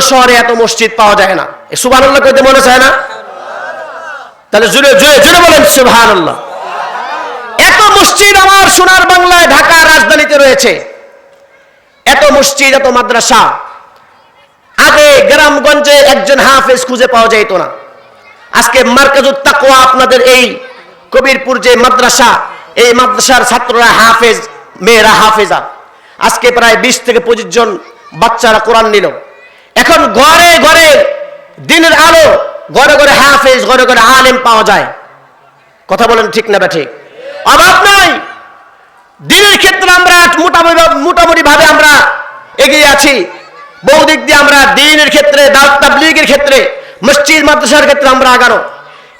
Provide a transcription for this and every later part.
শহরে এত মসজিদ পাওয়া যায় না। সুবাহ মনে চায় না? তাহলে জুড়ে জুড়ে জুড়ে বলেন সুবাহ এত মসজিদ আমার সোনার বাংলায় ঢাকা রাজধানীতে রয়েছে। এত মসজিদ, এত মাদ্রাসা। আগে গ্রামগঞ্জে একজন হাফেজ খুঁজে পাওয়া যেত না। আজকে মার্কাজুত তাকওয়া আপনাদের এই কবিরপুর যে মাদ্রাসা, এই মাদ্রাসার ছাত্ররা হাফেজ, মেয়েরা হাফেজা। আজকে প্রায় বিশ থেকে পঁচিশ জন বাচ্চারা কোরআন নিল। এখন ঘরে ঘরে দিনের আলো, ঘরে ঘরে হাফেজ, ঘরে ঘরে আলেম পাওয়া যায়। কথা বলেন ঠিক না ঠিক অভাব নাই। দিনের ক্ষেত্রে আমরা মোটামুটি মোটামুটি ভাবে আমরা এগিয়ে আছি। বৌদিক দিয়ে আমরা দিনের ক্ষেত্রে, দাওয়াত ক্ষেত্রে, মসজিদ, মাদ্রাসার ক্ষেত্রে আমরা আগানো।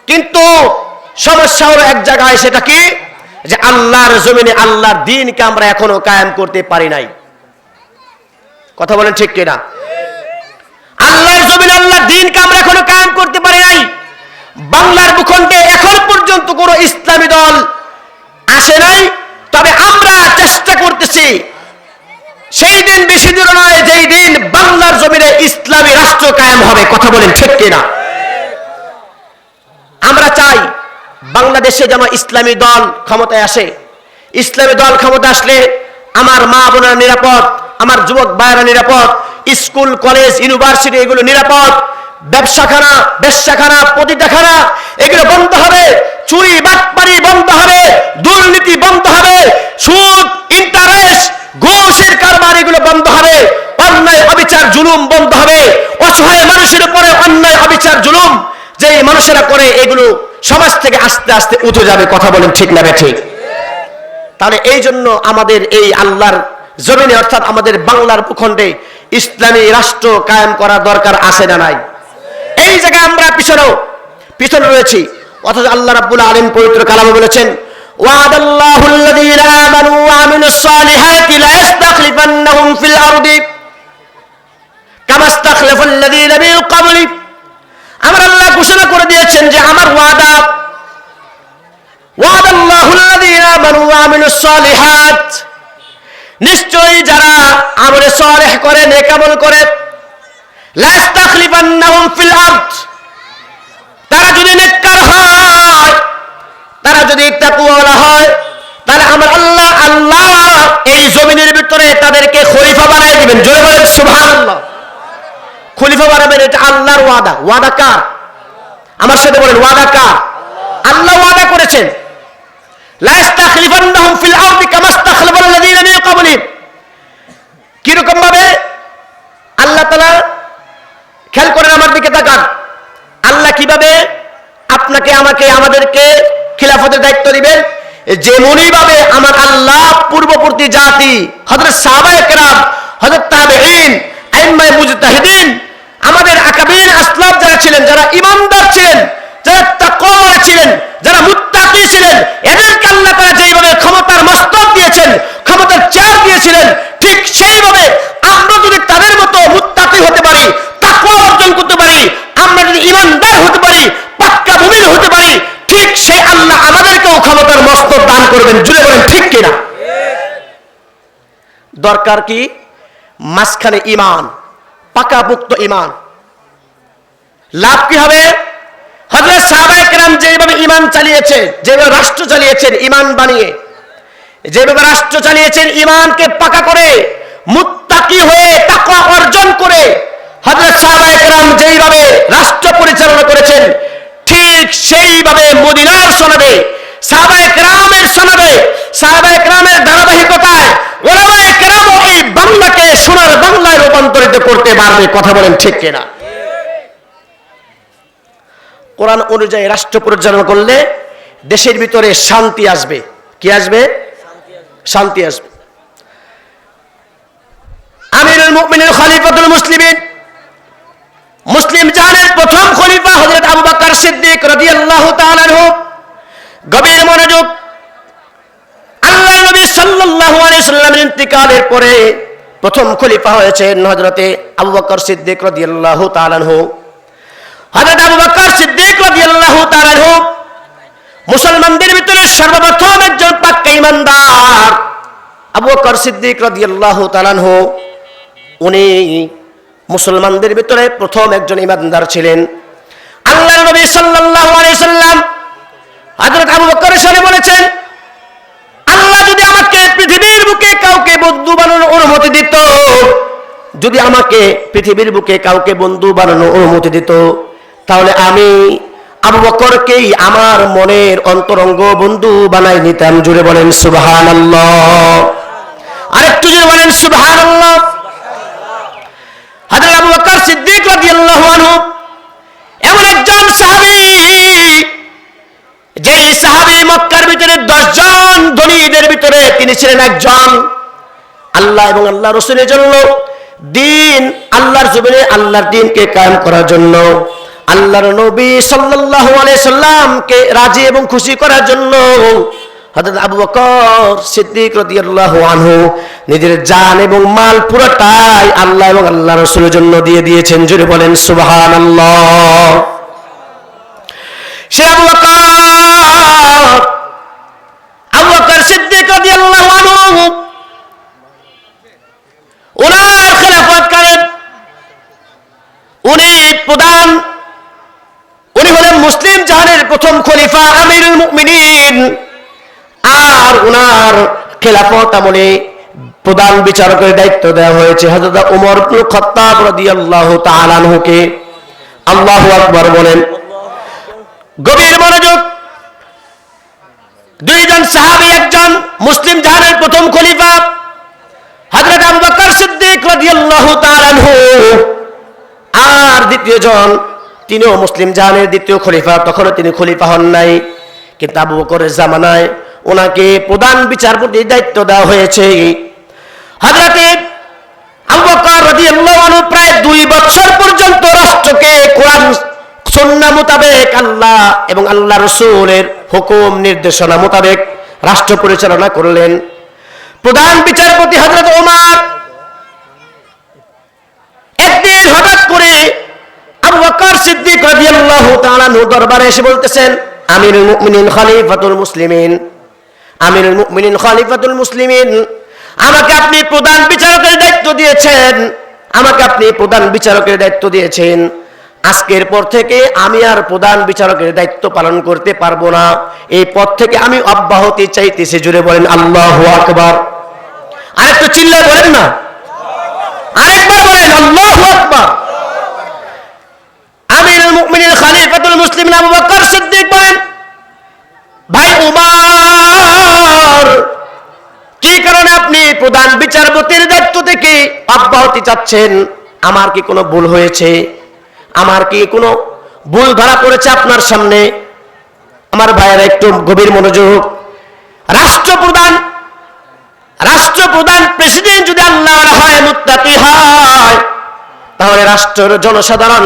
কিন্তু সমস্যা হলো এক জায়গায়, সেটা কি? যে আল্লাহর জমিনে আল্লাহর দিনকে আমরা এখনও কায়েম করতে পারি নাই। কথা বলেন ঠিক কিনা? দিনকে আমরা এখনও কায়েম করতে পারি নাই। বাংলার ভূখণ্ডে এখন পর্যন্ত কোনো ইসলামী দল আসে নাই। তবে আমরা চেষ্টা করতেছি, সেই দিন বেশি দূর নয়, যেই দিন বাংলার জমিনে ইসলামী রাষ্ট্র কায়েম হবে, কথা বলেন ঠিক কিনা? আমরা চাই বাংলাদেশে যেন ইসলামী দল ক্ষমতায় আসে। ইসলামী দল ক্ষমতা আসলে আমার মা বোনেরা নিরাপদ আমার যুবক ভাইয়েরা নিরাপদ, স্কুল, কলেজ, ইউনিভার্সিটি, এগুলো নিরাপদ। ব্যবসাখানা ব্যবসাখানা পতিতাখানা, এগুলো বন্ধ হবে। চুরি, বাটপারি বন্ধ হবে। দুর্নীতি বন্ধ হবে। সুদ ইন্টারেস্ট ঘুষের কারবার, এগুলো বন্ধ হবে। অন্যায়, অবিচার, জুলুম বন্ধ হবে। অসহায় মানুষের উপরে অন্যায়, অবিচার, জুলুম যে মানুষেরা করে, এগুলো সমাজ থেকে আস্তে আস্তে উঠে যাবে। কথা বলেন ঠিক না ঠিক? তাহলে এই জন্য আমাদের এই আল্লাহর জমিনে অর্থাৎ আমাদের বাংলার ভূখণ্ডে ইসলামী রাষ্ট্র কায়েম করার দরকার আছে না নাই এই জায়গায় আমরা পিছনেও পিছনে রয়েছি অথচ আল্লাহ রাব্বুল আলামিন পবিত্র কালামে বলেছেন وعد الله الذين آمنوا وعملوا الصالحات لا يستخلفنهم في الأرض كما استخلف الذين من قبل আমার আল্লাহ ঘোষণা করে দিয়েছেন যে আমার ওয়াদা وعد الله الذين آمنوا وعملوا الصالحات নিশ্চয়ই যারা আমলে সালেহ করে, নেক আমল করে লা ইস্তাখলিফান্নাহুম ফিল আরদ। তারা যদি নেককার হয়, তারা যদি তাকুয়াওয়ালা হয়, তাহলে আমার আল্লাহ আল্লাহ এই জমিনের ভিতরে তাদেরকে খলিফা বানাই দিবেন। জোরে বলেন, সুবহানাল্লাহ। খলিফা বানাবেন, এটা আল্লাহর ওয়াদা। ওয়াদা কার? আমার সাথে বলেন, ওয়াদা কার? আল্লাহ ওয়াদা করেছেন। কীরকম ভাবে আল্লাহ তালা খেয়াল করেন আমার দিকে তাকান। আল্লাহ কীভাবে আপনাকে, আমাকে, আমাদেরকে খিলাফতের দায়িত্ব দিবেন? যেমনই ভাবে আমার আল্লাহ পূর্ববর্তী জাতি, হযরত সাহাবায়ে কেরাম হযরত তাবেঈন আইম্মায়ে মুজতাহিদিন আমাদের আকাবির আসলাফ যারা ছিলেন যারা ইমানদার ছিলেন যারা তাকওয়া ছিলেন যারা মুত্তাকি ছিলেন এদেরকে আল্লাহ তাআলা যেইভাবে ক্ষমতার মস্তক দিয়েছেন ক্ষমতার চেয়ার দিয়েছিলেন ঠিক সেইভাবে আমরা যদি তাদের মতো মুত্তাকি হতে পারি তাকওয়া অর্জন করতে পারি আমরা যদি ইমানদার হতে পারি পাক্কা মুমিন হতে পারি ঠিক সেই আল্লাহ আমাদেরকেও ক্ষমতার মস্তক করবেন জুড়ে বলেন, ঠিক কিনা? দরকার কি? মাঝখানে ইমান পাকাপুক্ত ইমান লাভ কি হবে? হজরত যেভাবে ইমান চালিয়েছে, যেভাবে রাষ্ট্র চালিয়েছেন ইমান বানিয়ে, যেভাবে রাষ্ট্র চালিয়েছেন ইমানকে পাকা করে, মুত্তাকি হয়ে তাকওয়া অর্জন করে, হযরত সাহাবায়ে কেরাম যেইভাবে রাষ্ট্র পরিচালনা করেছেন ঠিক সেইভাবে মদিনার সনদে সাহাবায়ে কেরামের সনদে সাহাবায়ে কেরামের ধারাবাহিকতায় ওলামায়ে কেরাম এই বাংলাকে সোনার বাংলায় রূপান্তরিত করতে পারবে, কথা বলেন ঠিক কিনা? কোরআন অনুযায়ী রাষ্ট্র পরিচালনা করলে দেশের ভিতরে শান্তি আসবে। কি আসবে? শান্তি আসবে। আমিরুল মুমিনিন, খলিফাতুল মুসলিমিন, মুসলিম জাহানের প্রথম খলিফা হযরত আবু বকর সিদ্দিক রাদিয়াল্লাহু তাআলা আনহু। গভীর মনোযোগ নবী ইন্তিকালের পরে প্রথম খলিফা সিদ্দিক সিদ্দিক মুসলমানদের ভিতরে সর্বপ্রথম একজন পাক্কা সিদ্দিক রাদিয়াল্লাহু তাআলা আনহু। উনি মুসলমানদের ভিতরে প্রথম একজন ইমানদার ছিলেন। আল্লাহ নবী সাল্লাল্লাহু আলাইহি সাল্লাম হযরত আবু সামনে বলেছেন পৃথিবীর বুকে কাউকে বন্ধু বানানোর অনুমতি দিত। যদি আমাকে পৃথিবীর বুকে কাউকে বন্ধু বানানোর অনুমতি দিত, তাহলে আমি আবু বকরকেই আমার মনের অন্তরঙ্গ বন্ধু বানাই নিতাম। জুড়ে বলেন সুবহান আরেকটু জুড়ে বলেন সুবহান হাজরত আবু বকর সিদ্দিক রাদিয়াল্লাহু আনহু এমন একজন সাহাবী মক্কার ভিতরে দশজন ধনীদের ভিতরে তিনি ছিলেন একজন। আল্লাহ এবং আল্লাহ রসুলের জন্য, দিন আল্লাহর জমিনে আল্লাহর দিনকে কায়েম করার জন্য, আল্লাহর নবী সাল্লাল্লাহু আলাইহি সাল্লামকে রাজি এবং খুশি করার জন্য, হযরত আবু বকর সিদ্দিক রাদিয়াল্লাহু আনহু নিজের জান এবং মাল পুরোটাই আল্লাহ এবং আল্লাহ রসুলের জন্য দিয়ে দিয়েছেন। জুড়ে বলেন, সুবহানাল্লাহ। সে আবু বকর সিদ্দিক রাদিয়াল্লাহু আনহু ওনার খেলাফত করেন উনি প্রধান উনি হলেন মুসলিম জাহানের প্রথম খলিফা আমিরুল মুমিনিন। আর উনার খেলাফত আমলে প্রধান বিচারকের দায়িত্ব দেওয়া হয়েছে হযরত ওমর ইবনে খাত্তাব রাদিয়াল্লাহু তাআলা আনহুকে। আল্লাহু আকবার বলেন। গভীর মনোযোগ। দুইজন সাহাবী, একজন মুসলিম জাহানের প্রথম খলিফা, হযরত আবু বকর সিদ্দিক রাদিয়াল্লাহু তাআলা আনহু। আর দ্বিতীয় জন তিনিও মুসলিম জাহানের দ্বিতীয় খলিফা, তখনও তিনি খলিফা হন নাই। কিন্তু আবু বকরের জামানায় ওনাকে প্রধান বিচারপতির দায়িত্ব দেওয়া হয়েছে। হযরতে আবু বকর রাদিয়াল্লাহু প্রায় দুই বছর পর্যন্ত রাষ্ট্রকে কোরআন সন্না মোতাবেক আল্লাহ এবং আল্লাহ রসুলের হুকুম, নির্দেশনা মোতাবেক রাষ্ট্র পরিচালনা করলেন। প্রধান বিচারপতি হজরত ওমার একদিন হঠাৎ করে আবু বকর সিদ্দিক রাদিয়াল্লাহু তাআলা নূর দরবারে এসে বলতেছেন, আমিরুল মুমিনিন খলিফাতুল মুসলিমিন, আমিরুল মুমিনিন খলিফাতুল মুসলিমিন, আমাকে আপনি প্রধান বিচারকের দায়িত্ব দিয়েছেন, আমাকে আপনি প্রধান বিচারকের দায়িত্ব দিয়েছেন। আজকের পর থেকে আমি আর প্রধান বিচারকের দায়িত্ব পালন করতে পারব না। এই থেকে আমি অব্যাহতি চাইতেছি জুড়ে বলেন, আল্লাহ আকবার। আরেকটু চিল্লা বলেন না। আরেকবার বলেন, আল্লাহ আকবার। প্রধান বিচারপতির দায়িত্ব থেকে অব্যাহতি চাচ্ছেন? আমার কি কোনো ভুল হয়েছে? আমার কি কোনো ভুল ধরা পড়েছে আপনার সামনে? আমার ভাইয়েরা, একটু গভীর মনোযোগ। রাষ্ট্রপ্রধান রাষ্ট্রপ্রধান প্রেসিডেন্ট যদি হয় হয়, তাহলে রাষ্ট্রের জনসাধারণ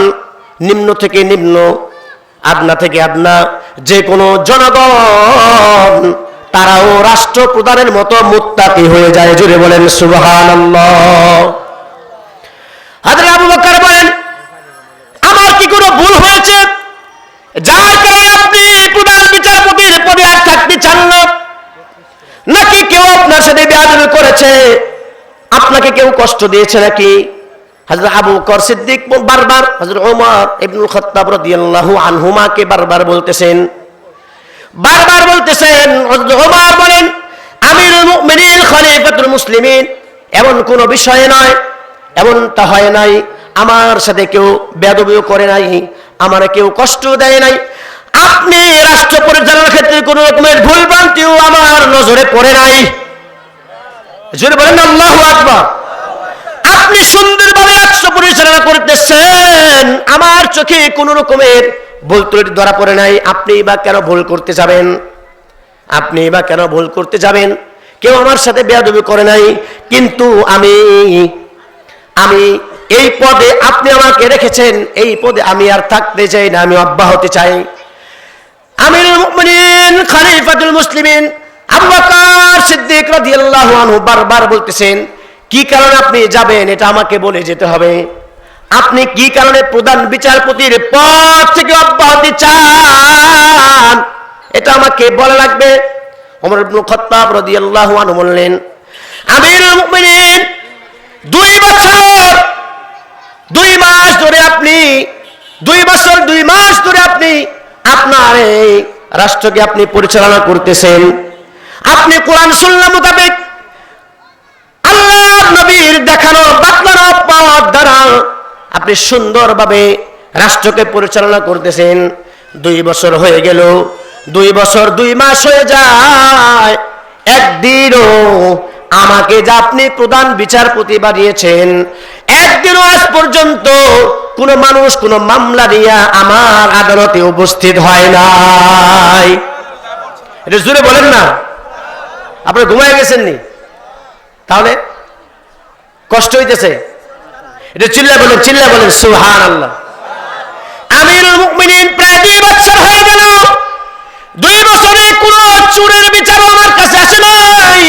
নিম্ন থেকে নিম্ন, আদনা থেকে আদনা যে কোনো জনগণ, তারাও রাষ্ট্রপ্রধানের মতো মুত্তাকি হয়ে যায়। জুড়ে বলেন, সুবহানাল্লাহ। হাজরা আবু বকর বলেন, আমার কি কোনো ভুল হয়েছে? যার কারণে আপনি প্রধান বিচারপতির পদে আর থাকতে চান না, নাকি কেউ আপনার সাথে বেয়াদবি করেছে? আপনাকে কেউ কষ্ট দিয়েছে নাকি? হযরত আবু বকর সিদ্দিক বারবার ওমর ইবনুল খাত্তাব আনহুমাকে বারবার বলতেছেন। বারবার বলতেছেন, হযরত ওমর বলেন, আমিরুল মুমিনিন, খলিফাতুল মুসলিমিন। এমন নয় হয় নাই। আমার সাথে কেউ বেদবিও করে নাই, আমার কেউ কষ্ট দেয় নাই। আপনি রাষ্ট্র পরিচালনার ক্ষেত্রে কোনো রকমের ভুল ভ্রান্তিও আমার নজরে পড়ে নাই। জোরে বলেন, আল্লাহ আকবার। আপনি সুন্দরভাবে রাষ্ট্র পরিচালনা করতেছেন। আমার চোখে কোনো রকমের ভুল ত্রুটি ধরা পড়ে নাই। আপনি বা কেন ভুল করতে যাবেন? আপনি বা কেন ভুল করতে যাবেন? কেউ আমার সাথে বেয়াদবি করে নাই। কিন্তু আমি আমি এই পদে আপনি আমাকে রেখেছেন। এই পদে আমি আর থাকতে চাই না, আমি অব্যাহতি চাই। মুমিনিন, খলিফাতুল মুসলিমিন আবু বকর সিদ্দিক রাদিয়াল্লাহু আনহু বারবার বলতেছেন কি কারণে আপনি যাবেন এটা আমাকে বলে যেতে হবে। আপনি কি কারণে প্রধান বিচারপতির পদ থেকে অব্যাহতি চান? এটা আমাকে বলা লাগবে। ওমর ইবনে খাত্তাব রাদিয়াল্লাহু আনহু বললেন আমিরুল মুমিনিন, দুই বছর, দুই মাস ধরে আপনি, দুই বছর, দুই মাস ধরে আপনি আপনার এই রাষ্ট্রকে আপনি পরিচালনা করতেছেন। আপনি কোরআন সুন্নাহ মোতাবেক আল্লাহ নবীর দেখানো বাতলানো পাওয়ার দ্বারা আপনি সুন্দরভাবে রাষ্ট্রকে পরিচালনা করতেছেন। দুই বছর হয়ে গেল, দুই বছর দুই মাস হয়ে যায়। একদিনও আমাকে যে আপনি প্রধান বিচারপতি বানিয়েছেন, একদিনও আজ পর্যন্ত কোন মানুষ, কোন মামলা নিয়ে আমার আদালতে উপস্থিত হয় নাই। এটা জুড়ে বলেন না। আপনি ঘুমায় গেছেন নি তাহলে কষ্ট হইতেছে। এটা চিল্লা বলেন চিল্লা বলেন সুহান আল্লাহ আমিরুল মুকমিনিন প্রায় দুই বছর হয়ে গেল। দুই বছরে কোন চুরের বিচারও আমার কাছে আসে নাই।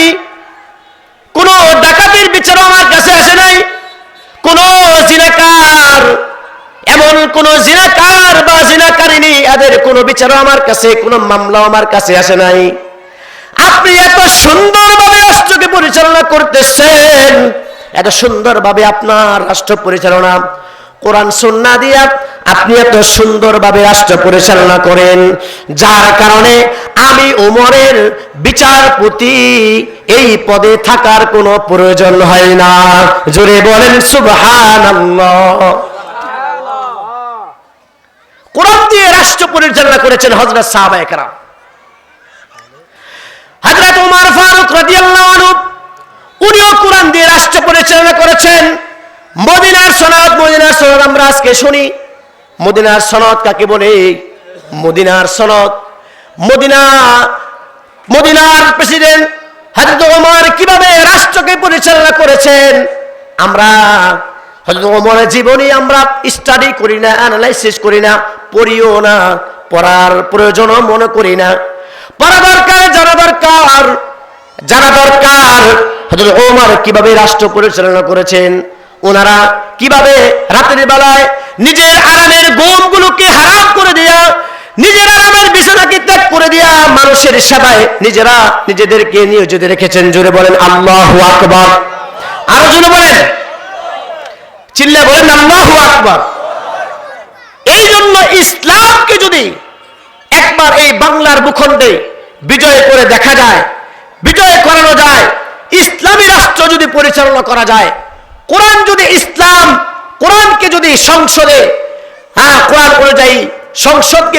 কোন ডাকাতির বিচারও আমার কাছে আসে নাই। কোন জিনাকার, এমন কোন জিনাকার বা জিনাকারিনী, এদের কোন বিচারও আমার কাছে, কোন মামলাও আমার কাছে আসে নাই। আপনি এত সুন্দরভাবে রাষ্ট্রকে পরিচালনা করতেছেন। এত সুন্দরভাবে আপনার রাষ্ট্র পরিচালনা, কোরআন সন্না দিয়া আপনি এত সুন্দরভাবে রাষ্ট্র পরিচালনা করেন, যার কারণে আমি ওমরের বিচারপতি এই পদে থাকার কোনো প্রয়োজন হয় না। জোরে বলেন, সুবহানাল্লাহ। কোরআন দিয়ে রাষ্ট্র পরিচালনা করেছেন হজরত সাহাবা একরাম হযরত ওমর ফারুক রাদিয়াল্লাহু আনহু উনিও কোরআন দিয়ে রাষ্ট্র করেছেন। মদিনার সনদ মদিনার সনদ আমরা আজকে শুনি। মদিনার সনদ কাকে বলে? মদিনার সনদ। মদিনা, মদিনার প্রেসিডেন্ট হযরত ওমর কীভাবে রাষ্ট্রকে পরিচালনা করেছেন? আমরা, হযরত ওমরের জীবনী আমরা স্টাডি করি না অ্যানালাইসিস করি না, পড়িও না, পড়ার প্রয়োজনও মনে করি না। পড়া দরকার, জানা দরকার জানা দরকার। হযরত ওমর কীভাবে রাষ্ট্র পরিচালনা করেছেন, ওনারা কীভাবে রাতের বেলায় নিজের আরামের গোমগুলোকে হারাম করে দেয়া, নিজের আরামের বিছানাকে ত্যাগ করে দেয়া মানুষের সেবায় নিজেরা নিজেদেরকে নিয়োজিত রেখেছেন। জোরে বলেন, আল্লাহু আকবার। আরও জোরে বলেন। চিল্লা বলেন, আল্লাহু আকবার। এই জন্য ইসলামকে যদি একবার এই বাংলার ভূখণ্ডে বিজয় করে দেখা যায়, বিজয় করানো যায় ইসলামী রাষ্ট্র যদি পরিচালনা করা যায়, কোরআন যদি ইসলাম, কোরআনকে যদি সংসদে হ্যাঁ কোরআন অনুযায়ী সংসদকে